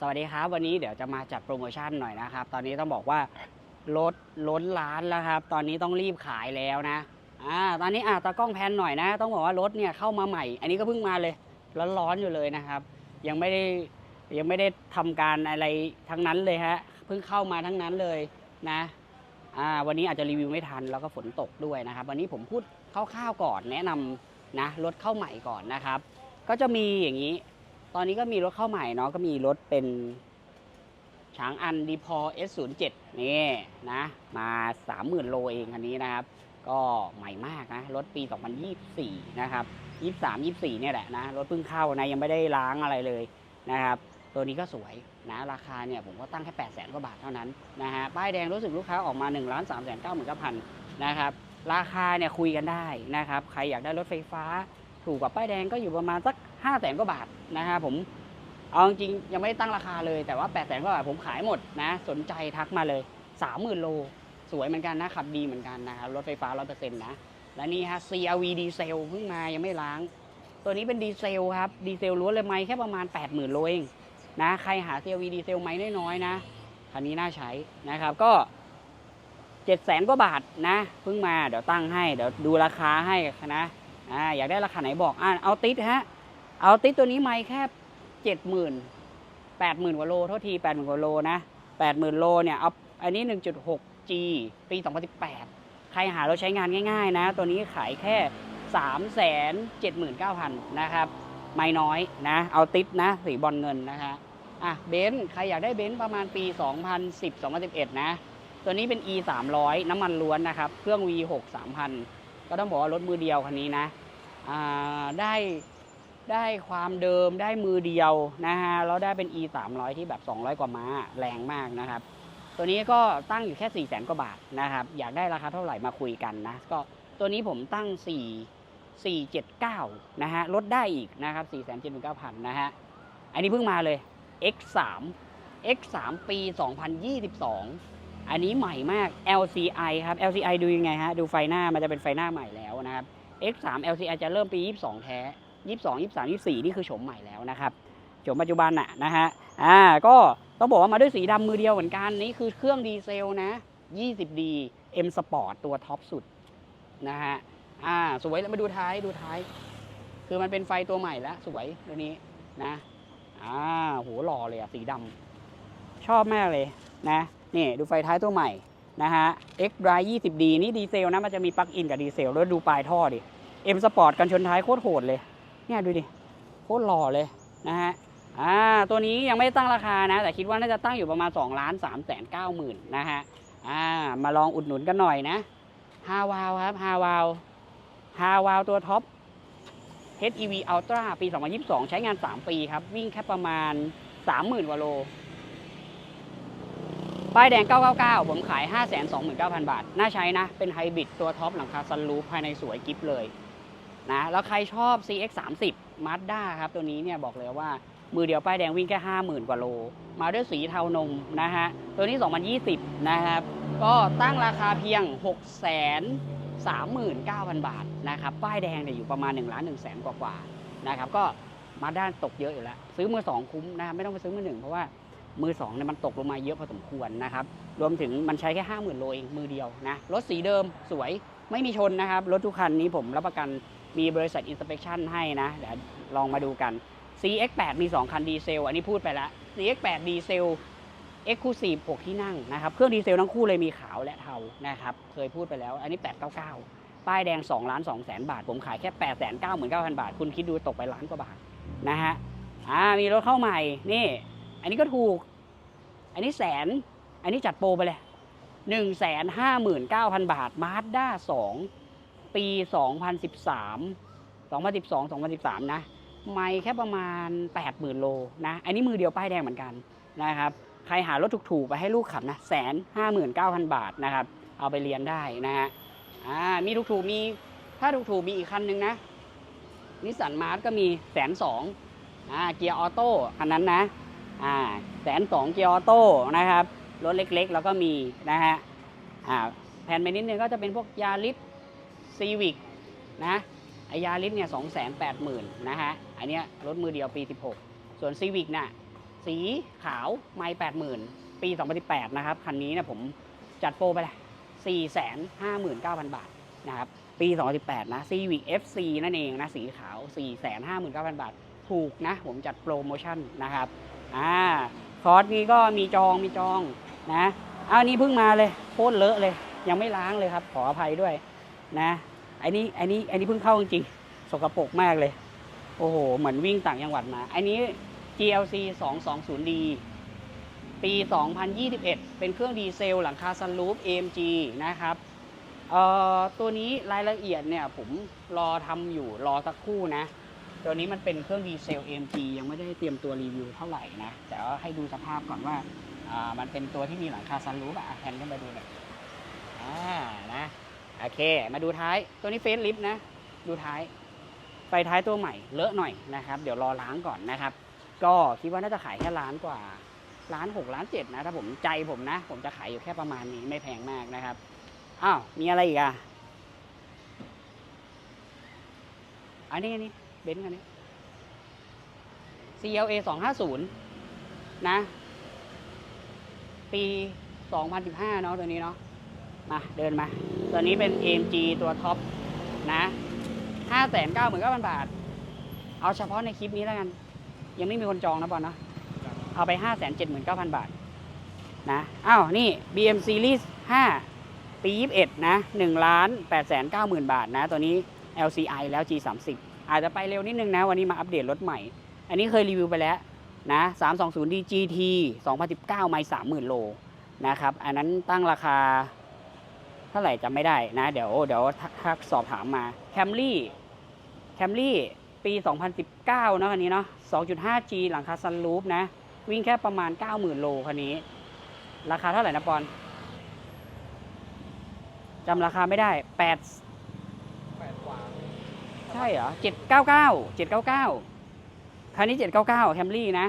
สวัสดีครับ วันนี้เดี๋ยวจะมาจัดโปรโมชั่นหน่อยนะครับ ตอนนี้ต้องบอกว่าลดล้นร้านแล้วครับ ตอนนี้ต้องรีบขายแล้วนะอ่าตอนนี้อะตากล้องแพนหน่อยนะ ต้องบอกว่ารถเนี่ยเข้ามาใหม่ อันนี้ก็เพิ่งมาเลยร้อนๆอยู่เลยนะครับ ยังไม่ได้ยังไม่ได้ทำการอะไรทั้งนั้นเลยฮะเพิ่งเข้ามาทั้งนั้นเลยนะอ่าวันนี้อาจจะรีวิวไม่ทันแล้วก็ฝนตกด้วยนะครับ วันนี้ผมพูดคร่าวๆก่อนแนะนำนะรถเข้าใหม่ก่อนนะครับ ก็จะมีอย่างนี้ ตอนนี้ก็มีรถเข้าใหม่เนาะก็มีรถเป็นช้างอันดีพอ S07 นี่นะมา 30,000 โลเองคันนี้นะครับ ก็ใหม่มากนะ รถปี 2024 นะครับ 23 24 เนี่ยแหละนะ รถเพิ่งเข้านะ ยังไม่ได้ล้างอะไรเลยนะครับ ตัวนี้ก็สวยนะ ราคาเนี่ยผมก็ตั้งแค่ 8 0 0 0 0 กว่าบาทเท่านั้นนะฮะป้ายแดงรู้สึกลูกค้าออกมา 1 3 9 9 0 0 0นะครับ ราคาเนี่ยคุยกันได้นะครับ ใครอยากได้รถไฟฟ้า ถูกกว่าป้ายแดงก็อยู่ประมาณสัก 5 0 0 0 0 0กว่าบาทนะครับผมเอาจริงยังไม่ได้ตั้งราคาเลยแต่ว่า8 0 0 0 0 0กว่าบาทผมขายหมดนะสนใจทักมาเลย 30,000 โล สวยเหมือนกันนะขับดีเหมือนกันนะครับรถไฟฟ้า 100%นะ และนี่ฮะ CRV ดีเซลเพิ่งมายังไม่ล้าง ตัวนี้เป็นดีเซลครับ ดีเซลล้วนเลยไหมแค่ประมาณ 80,000 โลเองนะใครหา CRV ดีเซลไหมน้อยๆนะคันนี้น่าใช้นะครับก็700,000กว่าบาทนะเพิ่งมาเดี๋ยวตั้งให้เดี๋ยวดูราคาให้นะอ่าอยากได้ราคาไหนบอกอ่าเอาติดฮะ เอาติดตัวนี้ไหมแค่70,000 80,000กว่าโลโทษที80,000กว่าโลนะ80,000โลเนี่ยเอาอันนี้ 1.6G ปี2018ใครหารถใช้งานง่ายๆนะ ตัวนี้ขายแค่379,000นเก้าพันนะครับ ไม่น้อยนะ เอาติดนะสีบอลเงินนะคะอะเบนซ์ใครอยากได้เบนซ์ประมาณปี 2010-2011 นะ ตัวนี้เป็น E 300น้ำมันล้วนนะครับ เครื่อง V6 3000 ก็ต้องบอกว่ารถมือเดียวคันนี้นะ อ่า ได้ ได้ความเดิมได้มือเดียวนะฮะแล้วได้เป็น E 300ที่แบบ 200 กว่าม้าแรงมากนะครับ ตัวนี้ก็ตั้งอยู่แค่ 4 0 0 0 0 0กว่าบาทนะครับ อยากได้ราคาเท่าไหร่มาคุยกันนะ ก็ตัวนี้ผมตั้ง 4 479 นะฮะลดได้อีกนะครับ 4 7 9 0 0 0 นะฮะ อันนี้เพิ่งมาเลย X3 X3 ปี 2022 อันนี้ใหม่มาก LCI ครับ LCI ดูยังไงฮะ ดูไฟหน้ามันจะเป็นไฟหน้าใหม่แล้วนะครับ X3 LCI จะเริ่มปี 22 แท้ 22 23 24 นี่คือโฉมใหม่แล้วนะครับโฉมปัจจุบันน่ะนะฮะอ่าก็ต้องบอกว่ามาด้วยสีดำมือเดียวเหมือนกันนี่คือเครื่องดีเซลนะ 20D M Sport ตัวท็อปสุดนะฮะอ่าสวยแล้วมาดูท้ายดูท้าย คือมันเป็นไฟตัวใหม่แล้วสวยตัวนี้นะอ่าโหหล่อเลยอะสีดำชอบมากเลยนะนี่ดูไฟท้ายตัวใหม่นะฮะ X Drive 20D นี่ดีเซลนะมันจะมีปลั๊กอินกับดีเซลแล้วดูปลายท่อดิ M Sport กันชนท้ายโคตรโหดเลย เนี่ยดูดิโคตรหล่อเลยนะฮะอ่าตัวนี้ยังไม่ได้ตั้งราคานะ แต่คิดว่าน่าจะตั้งอยู่ประมาณ2ล้าน3แสน9หมื่นนะฮะอ่ามาลองอุดหนุนกันหน่อยนะฮาวาวครับฮาวาวฮาวาวตัวท็อป HEV Ultra ปี 2022 ใช้งาน 3 ปีครับ วิ่งแค่ประมาณ 30,000กว่าโล ป้ายแดง 999 ผมขาย 529,000 บาท น่าใช้นะ เป็นไฮบริดตัวท็อปหลังคาซันรูภายในสวยกิฟเลย แล้วใครชอบ CX 30 Mazda ครับ ตัวนี้เนี่ยบอกเลยว่ามือเดียวป้ายแดงวิ่งแค่ 50,000 กว่าโล มาด้วยสีเทานมนะฮะ ตัวนี้ 2020 นะครับ ก็ตั้งราคาเพียง 6 39,000 บาทนะครับ ป้ายแดงเนี่ยอยู่ประมาณ1ล้าน1แสนกว่าๆนะครับ ก็มาด้านตกเยอะอยู่แล้ว ซื้อมือ2คุ้มนะครับไม่ต้องไปซื้อมือหนึ่งเพราะว่ามือ2เนี่ยมันตกลงมาเยอะพอสมควรนะครับ รวมถึงมันใช้แค่ 50,000 โลเองมือเดียวนะ รถสีเดิมสวยไม่มีชนนะครับ รถทุกคันนี้ผมรับประกัน มีบริษัท inspection ให้นะเดี๋ยวลองมาดูกัน CX8 มี 2 คันดีเซล อันนี้พูดไปแล้ว CX8 ดีเซล Exclusive 6 ที่นั่งนะครับ เครื่องดีเซลทั้งคู่เลยมีขาวและเทานะครับ เคยพูดไปแล้ว อันนี้ 899 ป้ายแดง2ล้าน2แสนบาท ผมขายแค่ 8 9 9 0 0 0 บาท คุณคิดดูตกไปล้านกว่าบาทนะฮะ อ่า มีรถเข้าใหม่ นี่ อันนี้ก็ถูก อันนี้แสน อันนี้จัดโปรไปเลย 1 5 9 0 0 0 บาทมาสด้า2 ปี 2013 2012 2013 นะ ไม่แค่ประมาณ 80,000 โลนะ อันนี้มือเดียวป้ายแดงเหมือนกันนะครับ ใครหารถถูกๆ ไปให้ลูกขับนะแสนห้าหมื่นเก้าพันบาทนะครับ เอาไปเรียนได้นะฮะ อ่า มีถูกๆ มี ถ้าถูกๆ มีอีกคันหนึ่งนะ นิสสันมาร์ทก็มีแสนสองอ่า เกียร์ออโต้คันนั้นนะ อ่า แสนสองเกียร์ออโต้นะครับ รถเล็กๆ แล้วก็มีนะฮะ อ่า แผ่นไปนิดนึงก็จะเป็นพวกยาริส ซีวิกนะไอยาริสเนี่ยสองแสนแปดหมื่นนะฮะ อันเนี้ยรถมือเดียวปี 16 ส่วนซีวิกน่ะสีขาวไม่แปดหมื่นปี 2018 นะครับ คันนี้นี่ยผมจัดโปรไปเลย459,000บาทนะครับ ปี 2018 นะ Civic FC นั่นเองนะ สีขาว 459,000 บาท ถูกนะ ผมจัดโปรโมชั่นนะครับ อ่า คอร์สนี้ก็มีจองมีจองนะ เอาอันนี้เพิ่งมาเลย โคตรเลอะเลย ยังไม่ล้างเลยครับ ขออภัยด้วยนะ อ้นี้ไอ้นี้ไอ้นี้เพิ่งเข้าจริงๆสกปรกมากเลย โอ้โห เหมือนวิ่งต่างจังหวัดมา อันนี้ GLC 220D ปี 2021 เป็นเครื่องดีเซล หลังคาซันรูฟ AMG นะครับเอ่อตัวนี้รายละเอียดเนี่ยผมรอทำอยู่รอสักครู่นะ ตัวนี้มันเป็นเครื่องดีเซล AMG ยังไม่ได้เตรียมตัวรีวิวเท่าไหร่นะ แต่ว่าให้ดูสภาพก่อนว่าอ่ามันเป็นตัวที่มีหลังคาซันรูฟอะแทนขึ้นมาดูหน่อยอ่านะ โอเค มาดูท้าย ตัวนี้เฟซลิฟต์นะ ดูท้าย ไฟท้ายตัวใหม่ เลอะหน่อยนะครับ เดี๋ยวรอล้างก่อนนะครับ ก็คิดว่าน่าจะขายแค่ล้านกว่า ล้านหกล้านเจ็ดนะ ถ้าผมใจผมนะ ผมจะขายอยู่แค่ประมาณนี้ ไม่แพงมากนะครับ อ้าว มีอะไรอีกอะอันนี้อันนี้ เบนซ์อันนี้ CLA 250 นะ ปี 2015 เนาะตัวนี้เนาะ มาเดินมา ตัวนี้เป็น AMG ตัวท็อปนะ599,000บาท เอาเฉพาะในคลิปนี้แล้วกัน ยังไม่มีคนจองนะบอลเนาะเอาไป579,000บาทนะอ้าวนี่ BM Series 5ปี21นะ1ล้าน890,000บาทนะ ตัวนี้ LCI แล้ว G30 อาจจะไปเร็วนิดนึงนะ วันนี้มาอัปเดตรถใหม่ อันนี้เคยรีวิวไปแล้วนะ 320D GT 2019ไม่30,000โลนะครับ อันนั้นตั้งราคา ท่าไหร่จำไม่ได้นะ เดี๋ยวเดี๋ยวทักสอบถามมา Camry Camry ปี 2019เนอะคันนี้เนาะ 2.5G หลังคาซันรูฟนะ วิ่งแค่ประมาณ 90,000 โลคันนี้ ราคาเท่าไหร่นะปอนจำราคาไม่ได้8แปดกว่าใช่เหรอ 799 799 คันนี้ 799 แคมรี่นะ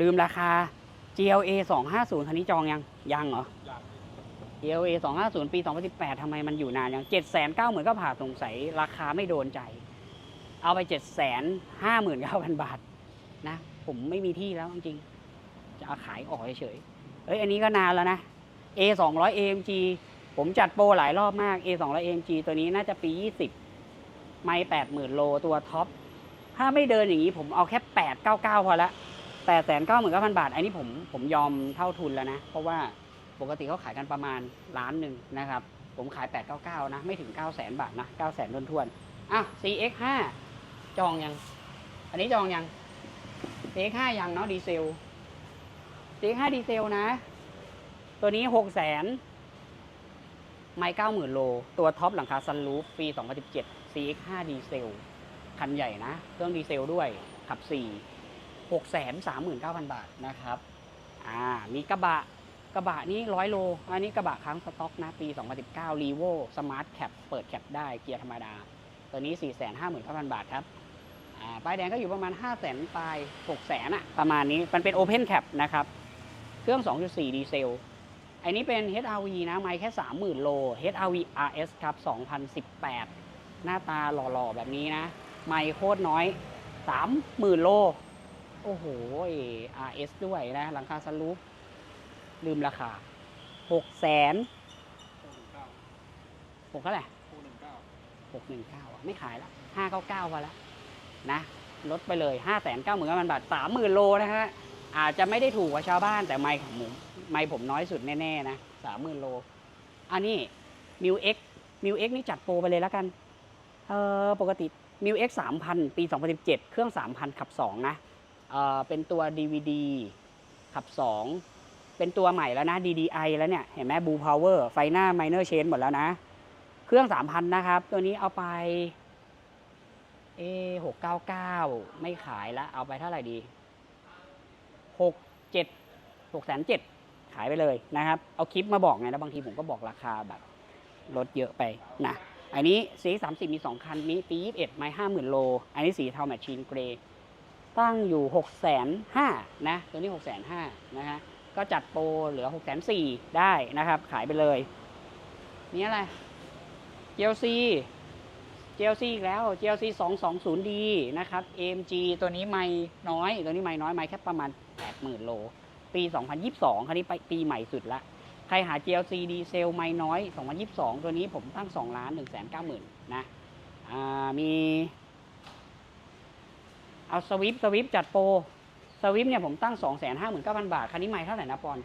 ลืมราคา GLA 250 คันนี้จองยัง ยังเหรอ อยาก GLA 250 ปี 2018ทำไมมันอยู่นานยัง790,000เหมือนก็ผ่าสงสัย ราคาไม่โดนใจ เอาไป 759,000 บาทนะ ผมไม่มีที่แล้วจริง จะเอาขายออกเฉยเอ้ย อันนี้ก็นานแล้วนะ A 200 AMG ผมจัดโปรหลายรอบมาก A 200 AMG ตัวนี้น่าจะปี 20 ไม่80,000 โลตัวท็อป ถ้าไม่เดินอย่างนี้ผมเอาแค่ 899 พอละ8 9 9 0 0 0บาท อันนี้ผมผมยอมเท่าทุนแล้วนะ เพราะว่า ปกติเขาขายกันประมาณล้านหนึ่งนะครับ ผมขาย 899 นะ ไม่ถึง 9 0 0 0 0 บาทนะ9 0 0 0 0 0ทวนๆอะ CX5 จองยัง อันนี้จองยัง CX5 ยังเนาะดีเซล CX5 ดีเซลนะ ตัวนี้ 6 0 0 0 0 0ไม่90,000 โล ตัวท็อปหลังคาซันรูฟปี 2017 CX5 ดีเซล คันใหญ่นะ เครื่องดีเซลด้วย ขับ 4 639,000 บาทนะครับ อ่า มีกระบะ กระบะนี้100โล อันนี้กระบะค้างสต็อกนะ ปี 2019 r e v o Smart Cap เปิดแคปได้เกียร์ธรรมดา ตัวนี้ 459,000 บาทครับป้ายแดงก็อยู่ประมาณ 500,000ปลาย6 0 0 0 0อะประมาณนี้ มันเป็น Open Cap นะครับ เครื่อง 2.4 ดีเซล อันนี้เป็น HRV นะ ไม่แค่ 30,000 โล HRV RS ครับ 2018 หน้าตาหล่อๆ แบบนี้นะ ไม่โคตรน้อย 30,000 โล โอ้โห RS ด้วยนะ หลังคาสลูป ลืมราคา6แสนหนึ่งเก้า6เท่าไหร่คู่หนึ่งเก้า619อะไม่ขายละ599พอละนะลดไปเลย5 9 9 0 0 0บาท30,000โลนะฮะอาจจะไม่ได้ถูกกว่าชาวบ้านแต่ไม่ของผมไม่ผมน้อยสุดแน่ๆนะ30,000โล อันนี้มิวเอ็กมิวเอ็กนี่จัดโปรไปเลยแล้วกัน เออปกติมิวเอ็ก3,000ปี2017เจ็ดเครื่อง3,000ขับ2นะ เออเป็นตัว DVD ขับ2 เป็นตัวใหม่แล้วนะ DDI แล้วเนี่ย เห็นไหมบูพาวเวอร์ไฟหน้า Minor Change หมดแล้วนะ เครื่อง 3,000 นะครับ ตัวนี้เอาไปเอหกเก้าเก้าไม่ขายและเอาไปเท่าไหร่ดีหกเจ็ดหกแสนเจ็ดขายไปเลยนะครับ เอาคลิปมาบอกไงแล้วบางทีผมก็บอกราคาแบบลดเยอะไปนะอันนี้สีสามสิบมีสองคันนี้ปียี่สิบเอ็ดไม้ห้าหมื่นโล อันนี้สีเทาแมชชีนเกรย์ตั้งอยู่หกแสนห้านะ ตัวนี้หกแสนห้านะฮะ ก็จัดโปรเหลือหกแสนสี่ได้นะครับ ขายไปเลย นี่อะไร GLC GLC อีกแล้ว GLC 220D นะครับ AMG ตัวนี้ไม่น้อย ตัวนี้ไม่น้อยไม่แค่ประมาณ 80,000 โล ปี 2022 คันนี้ไปปีใหม่สุดละ ใครหา GLC ดีเซลไม่น้อย 2022 ตัวนี้ผมตั้ง 2 ล้าน 1 9 0 0 0 0 นะอ่ามี เอาสวิฟสวิฟจัดโปร สวิฟเนี่ยผมตั้ง 2 5 9 0 0 0 บาท คันนี้ไม่เท่าไหร่นะปอน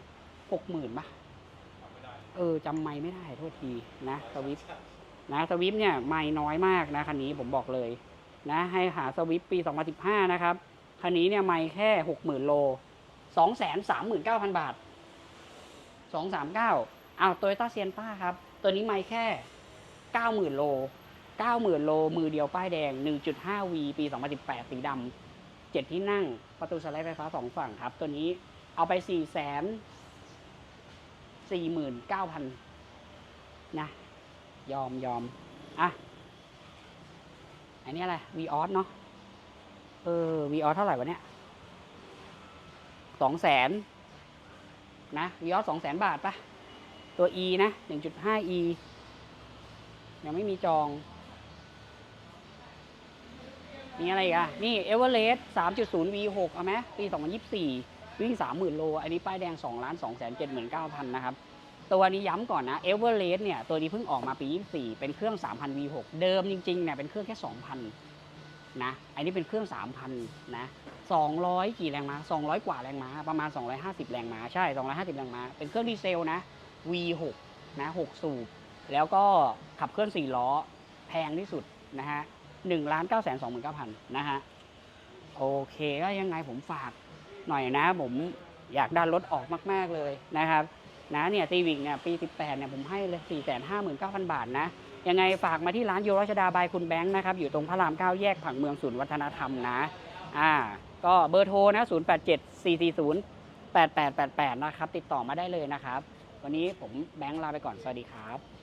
60,000ป่ะเออจำไม่ไม่ได้โทษทีนะสวิฟนะสวิฟเนี่ยไม่น้อยมากนะคันนี้ผมบอกเลยนะให้หาสวิฟปี 2015 นะครับ คันนี้เนี่ยไม่แค่ 60,000 โล 239,000 บาท 239อ้าวโตโยต้าเซียนต้าครับ ตัวนี้ไม่แค่ 90,000 โล 90,000 โล มือเดียวป้ายแดง 1.5V ปี 2018 สีดำ เจ็ดที่นั่ง ประตูสไลด์ไฟฟ้าสองฝั่งครับ ตัวนี้เอาไป4 0 0 0 0สี่หมื่นเก้าพันนะ ยอมยอมอะ อันนี้อะไรวีออสเนาะ เออวีออสเท่าไหร่วะเนี่ยสองแสนนะวีออสสองแสนบาทปะตัว E นะหนึ่งจุดห้า E ยังไม่มีจอง มีอะไรอีกอะ นี่เอเวอเรสต์สามจุดศูนย์ V6 เอาไหมปีสองพันยี่สิบสี่วิ่งสามหมื่นโล อันนี้ป้ายแดงสองล้านสองแสนเจ็ดหมื่นเก้าพันนะครับ ตัวนี้ย้ำก่อนนะเอเวอเรสต์เนี่ย ตัวนี้เพิ่งออกมาปี 24 เป็นเครื่อง 3,000 V6 เดิมจริงๆ เนี่ย เป็นเครื่องแค่ 2,000 นะ อันนี้เป็นเครื่อง 3,000 นะ 200 กี่แรงม้า 200 กว่าแรงม้า ประมาณ 250 แรงม้า ใช่ 250 แรงม้า เป็นเครื่องดีเซลนะ V6 นะ 6 สูบ แล้วก็ขับเคลื่อน 4 ล้อ แพงที่สุดนะฮะ 1ล้าน9 2 9 0 0 0นสองหมื่นเก้าพันนะฮะ โอเคก็ยังไงผมฝากหน่อยนะ ผมอยากดันรถออกมาก ๆ เลยนะครับ นะเนี่ยซีวิกเนี่ยปี 18เนี่ยผมให้เลย4 5 9 0 0 0 บาทนะ ยังไงฝากมาที่ร้านโยรัชดาบายคุณแบงค์นะครับ อยู่ตรงพระราม 9 แยกผังเมืองศูนย์วัฒนธรรมนะ อ่า ก็เบอร์โทรนะ 0 8 7 4 4 0 8 8 8 8 นะครับ ติดต่อมาได้เลยนะครับ วันนี้ผมแบงค์ลาไปก่อน สวัสดีครับ